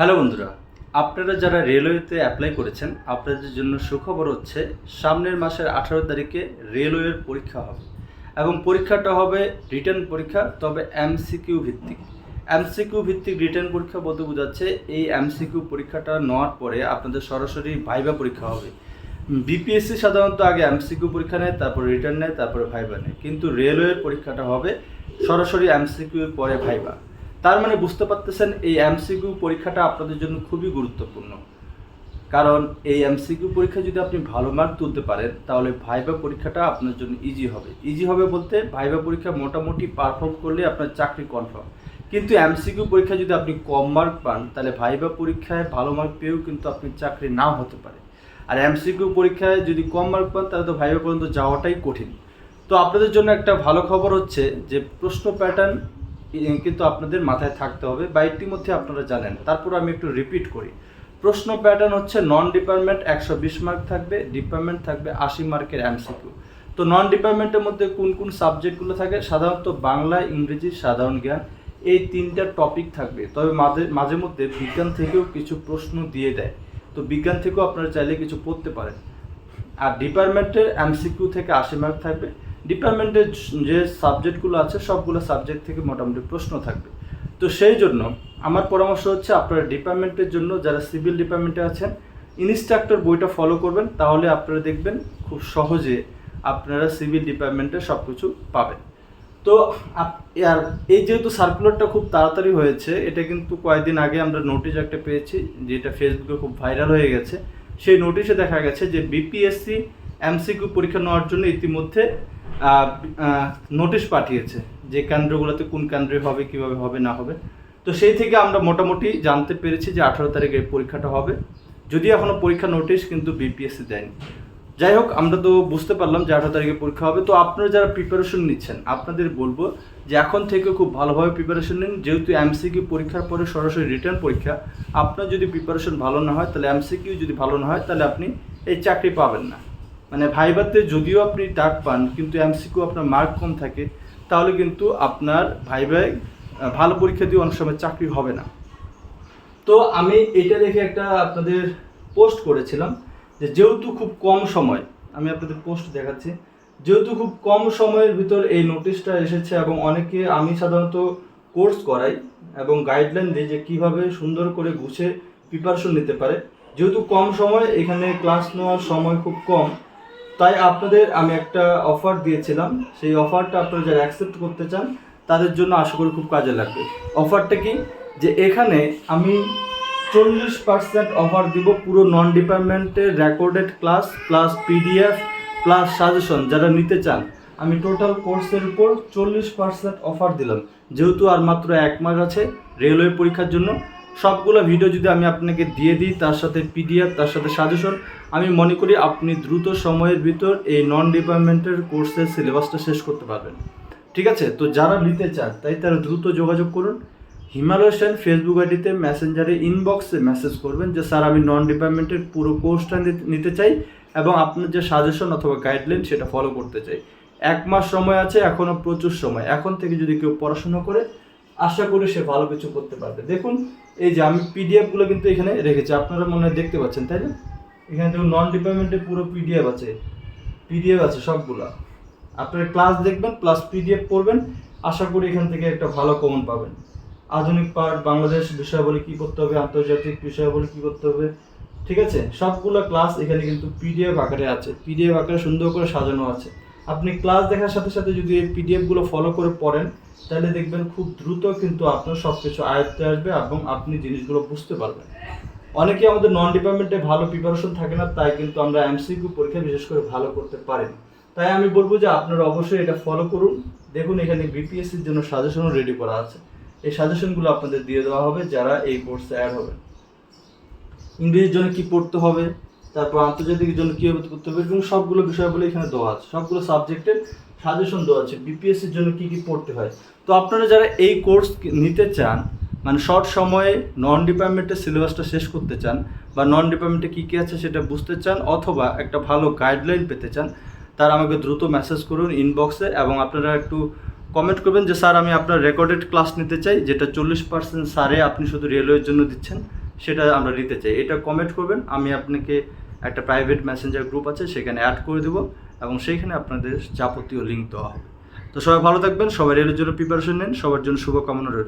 Hello বন্ধুরা, আপনারা যারা রেলওয়েতে অ্যাপ্লাই করেছেন, আপনাদের জন্য সুখবর হচ্ছে সামনের মাসের আঠারো তারিখে রেলওয়ের পরীক্ষা হবে এবং পরীক্ষাটা হবে রিটার্ন পরীক্ষা, তবে এমসিকিউ ভিত্তিক। এমসিকিউ ভিত্তিক রিটার্ন পরীক্ষা বলতে বোঝাচ্ছে এই এমসিকিউ পরীক্ষাটা নেওয়ার পরে আপনাদের সরাসরি ভাইবা পরীক্ষা হবে। বিপিএসসি সাধারণত আগে এমসিকিউ পরীক্ষা নেয়, তারপর রিটার্ন নেয়, তারপরে ভাইবা নেয়। কিন্তু রেলওয়ের পরীক্ষাটা হবে সরাসরি এমসিকিউ পরে ভাইবা তার মানে বুঝতে পারতেছেন এই এমসিকিউ পরীক্ষাটা আপনাদের জন্য খুবই গুরুত্বপূর্ণ। কারণ এই এমসিকিউ পরীক্ষা যদি আপনি ভালো মার্ক তুলতে পারেন, তাহলে ভাইবা পরীক্ষাটা আপনার জন্য ইজি হবে। ইজি হবে বলতে ভাইবা পরীক্ষা মোটামুটি পারফর্ম করলে আপনার চাকরি কনফার্ম কিন্তু এমসিকিউ পরীক্ষা যদি আপনি কম মার্ক পান, তাহলে ভাইবা পরীক্ষায় ভালো মার্ক পেয়েও কিন্তু আপনি চাকরি নাও হতে পারে। আর এমসিকিউ পরীক্ষায় যদি কম মার্ক পান, তাহলে তো ভাইবা পর্যন্ত যাওয়াটাই কঠিন। তো আপনাদের জন্য একটা ভালো খবর হচ্ছে যে প্রশ্ন প্যাটার্ন কিন্তু আপনাদের মাথায় থাকতে হবে বা ইতিমধ্যে আপনারা জানেন। তারপর আমি একটু রিপিট করি। প্রশ্ন প্যাটার্ন হচ্ছে নন ডিপার্টমেন্ট একশো বিশ মার্ক থাকবে ডিপার্টমেন্ট থাকবে আশি মার্কের এমসিকিউ তো নন ডিপার্টমেন্টের মধ্যে কোন কোন সাবজেক্টগুলো থাকে? সাধারণত বাংলা, ইংরেজি, সাধারণ জ্ঞান, এই তিনটা টপিক থাকবে। তবে মাঝে মাঝে মধ্যে বিজ্ঞান থেকেও কিছু প্রশ্ন দিয়ে দেয়। তো বিজ্ঞান থেকেও আপনারা চাইলে কিছু পড়তে পারেন। আর ডিপার্টমেন্টের এমসিকিউ থেকে আশি মার্ক থাকবে। ডিপার্টমেন্টের যে সাবজেক্টগুলো আছে, সবগুলো সাবজেক্ট থেকে মোটামুটি প্রশ্ন থাকবে। তো সেই জন্য আমার পরামর্শ হচ্ছে আপনারা ডিপার্টমেন্টের জন্য যারা সিভিল ডিপার্টমেন্টে আছেন ইনস্ট্রাক্টর বইটা ফলো করবেন, তাহলে আপনারা দেখবেন খুব সহজে আপনারা সিভিল ডিপার্টমেন্টে সব কিছু পাবেন। তো আর এই যেহেতু সার্কুলারটা খুব তাড়াতাড়ি হয়েছে, এটা কিন্তু কয়েকদিন আগে আমরা নোটিশ একটা পেয়েছি, যেটা ফেসবুকে খুব ভাইরাল হয়ে গেছে। সেই নোটিশে দেখা গেছে যে বিপিএসসি এমসিকিউ পরীক্ষা নেওয়ার জন্য ইতিমধ্যে নোটিশ পাঠিয়েছে যে কেন্দ্রগুলোতে কোন কেন্দ্রে হবে, কীভাবে হবে, না হবে। তো সেই থেকে আমরা মোটামুটি জানতে পেরেছি যে আঠারো তারিখে পরীক্ষাটা হবে। যদি এখনও পরীক্ষা নোটিশ কিন্তু বিপিএসসি দেয়নি। যাই হোক, আমরা তো বুঝতে পারলাম যে আঠারো তারিখে পরীক্ষা হবে। তো আপনারা যারা প্রিপারেশন নিচ্ছেন, আপনাদের বলব যে এখন থেকে খুব ভালোভাবে প্রিপারেশন নিন। যেহেতু এমসিকিউ পরীক্ষার পরে সরাসরি রিটার্ন পরীক্ষা, আপনার যদি প্রিপারেশন ভালো না হয়, তাহলে এমসিকিউ যদি ভালো না হয়, তাহলে আপনি এই চাকরি পাবেন না। মানে ভাইবাতে যদিও আপনি ডাক পান, কিন্তু এমসিকিউ আপনার মার্ক কম থাকে, তাহলে কিন্তু আপনার ভাইবাই ভালো পরীক্ষা দিয়ে অনেক সময় চাকরি হবে না। তো আমি এটা দেখে একটা আপনাদের পোস্ট করেছিলাম, যে যেহেতু খুব কম সময়, আমি আপনাদের পোস্ট দেখাচ্ছি, যেহেতু খুব কম সময়ের ভিতর এই নোটিশটা এসেছে এবং অনেকে আমি সাধারণত কোর্স করাই এবং গাইডলাইন দিই যে কীভাবে সুন্দর করে গুছে প্রিপারেশন নিতে পারে। যেহেতু কম সময়, এখানে ক্লাস নেওয়ার সময় খুব কম তাই আপনাদের আমি একটা অফার দিয়েছিলাম। সেই অফারটা আপনারা যারা অ্যাকসেপ্ট করতে চান, তাদের জন্য আশা করি খুব কাজে লাগবে। অফারটা কি? যে এখানে আমি চল্লিশ পার্সেন্ট অফার দিব পুরো নন ডিপার্টমেন্টের recorded class plus PDF plus suggestion যারা নিতে চান। আমি টোটাল কোর্সের উপর চল্লিশ পার্সেন্ট অফার দিলাম। যেহেতু আর মাত্র এক মাস আছে রেলওয়ে পরীক্ষার জন্য সবগুলো ভিডিও যদি আমি আপনাকে দিয়ে দিই, তার সাথে পিডিএফ তার সাথে সাজেশন আমি মনে করি আপনি দ্রুত সময়ের ভিতর এই নন ডিপার্টমেন্টের কোর্সের সিলেবাসটা শেষ করতে পারবেন। ঠিক আছে? তো যারা নিতে চান, তাই তারা দ্রুত যোগাযোগ করুন। হিমালয় সেন ফেসবুক আইডিতে মেসেঞ্জারে ইনবক্সে মেসেজ করবেন যে, স্যার, আমি নন ডিপার্টমেন্টের পুরো কোর্সটা নিতে- চাই এবং আপনার যে সাজেশন অথবা গাইডলাইন সেটা ফলো করতে চাই। এক মাস সময় আছে এখনও প্রচুর সময়। এখন থেকে যদি কেউ পড়াশোনা করে আশা করি সে ভালো কিছু করতে পারবে। দেখুন, এই যে আমি পিডিএফগুলো কিন্তু এখানে রেখেছি, আপনারা মনে হয় দেখতে পাচ্ছেন, তাই না? এখানে দেখুন নন ডিপার্টমেন্টের পুরো পিডিএফ আছে পিডিএফ আছে সবগুলা। আপনারা ক্লাস দেখবেন প্লাস পিডিএফ পড়বেন, আশা করি এখান থেকে একটা ভালো কমন পাবেন। আধুনিক পার্ট বাংলাদেশ বিষয়াবলী কী করতে হবে, আন্তর্জাতিক বিষয়াবলী কী করতে হবে, ঠিক আছে? সবগুলো ক্লাস এখানে কিন্তু পিডিএফ আকারে আছে পিডিএফ আকারে সুন্দর করে সাজানো আছে। আপনি ক্লাস দেখার সাথে সাথে যদি এই পিডিএফগুলো ফলো করে পড়েন, তাহলে দেখবেন খুব দ্রুত কিন্তু আপনার সব কিছু আয়ত্তে আসবে এবং আপনি জিনিসগুলো বুঝতে পারবেন। অনেকে আমাদের নন ডিপার্টমেন্টে ভালো প্রিপারেশন থাকে না, তাই কিন্তু আমরা এমসিকিউ পরীক্ষা বিশেষ করে ভালো করতে পারি তাই আমি বলব যে আপনারা অবশ্যই এটা ফলো করুন। দেখুন এখানে বিপিএসসির জন্য সাজেশনও রেডি করা আছে। এই সাজেশনগুলো আপনাদের দিয়ে দেওয়া হবে যারা এই কোর্সে অ্যাড হবেন। ইংরেজির জন্য কি পড়তে হবে? তারপর আন্তর্জাতিক জন্য কীভাবে করতে হবে? এবং সবগুলো বিষয়গুলো এখানে দেওয়া আছে। সবগুলো সাবজেক্টের সাজেশন দেওয়া আছে। বিপিএসসির জন্য কি কি পড়তে হয়? তো আপনারা যারা এই কোর্স নিতে চান মানে শর্ট সময়ে নন ডিপার্টমেন্টের সিলেবাসটা শেষ করতে চান, বা নন ডিপার্টমেন্টে কী কী আছে সেটা বুঝতে চান, অথবা একটা ভালো গাইডলাইন পেতে চান, তারা আমাকে দ্রুত মেসেজ করুন ইনবক্সে এবং আপনারা একটু কমেন্ট করবেন যে, স্যার, আমি আপনার রেকর্ডেড ক্লাস নিতে চাই, যেটা চল্লিশ পার্সেন্ট স্যারে আপনি শুধু রেলওয়ের জন্য দিচ্ছেন। সেটা আমরা নিতে চাই। এটা কমেন্ট করবেন, আমি আপনাকে একটা প্রাইভেট ম্যাসেঞ্জার গ্রুপ আছে, সেখানে অ্যাড করে দেবো এবং সেইখানে আপনাদের যাবতীয় লিঙ্ক দেওয়া হবে। তো সবাই ভালো থাকবেন, সবাই রেলের জন্য প্রিপারেশন নেন, সবার জন্য শুভকামনা রইল।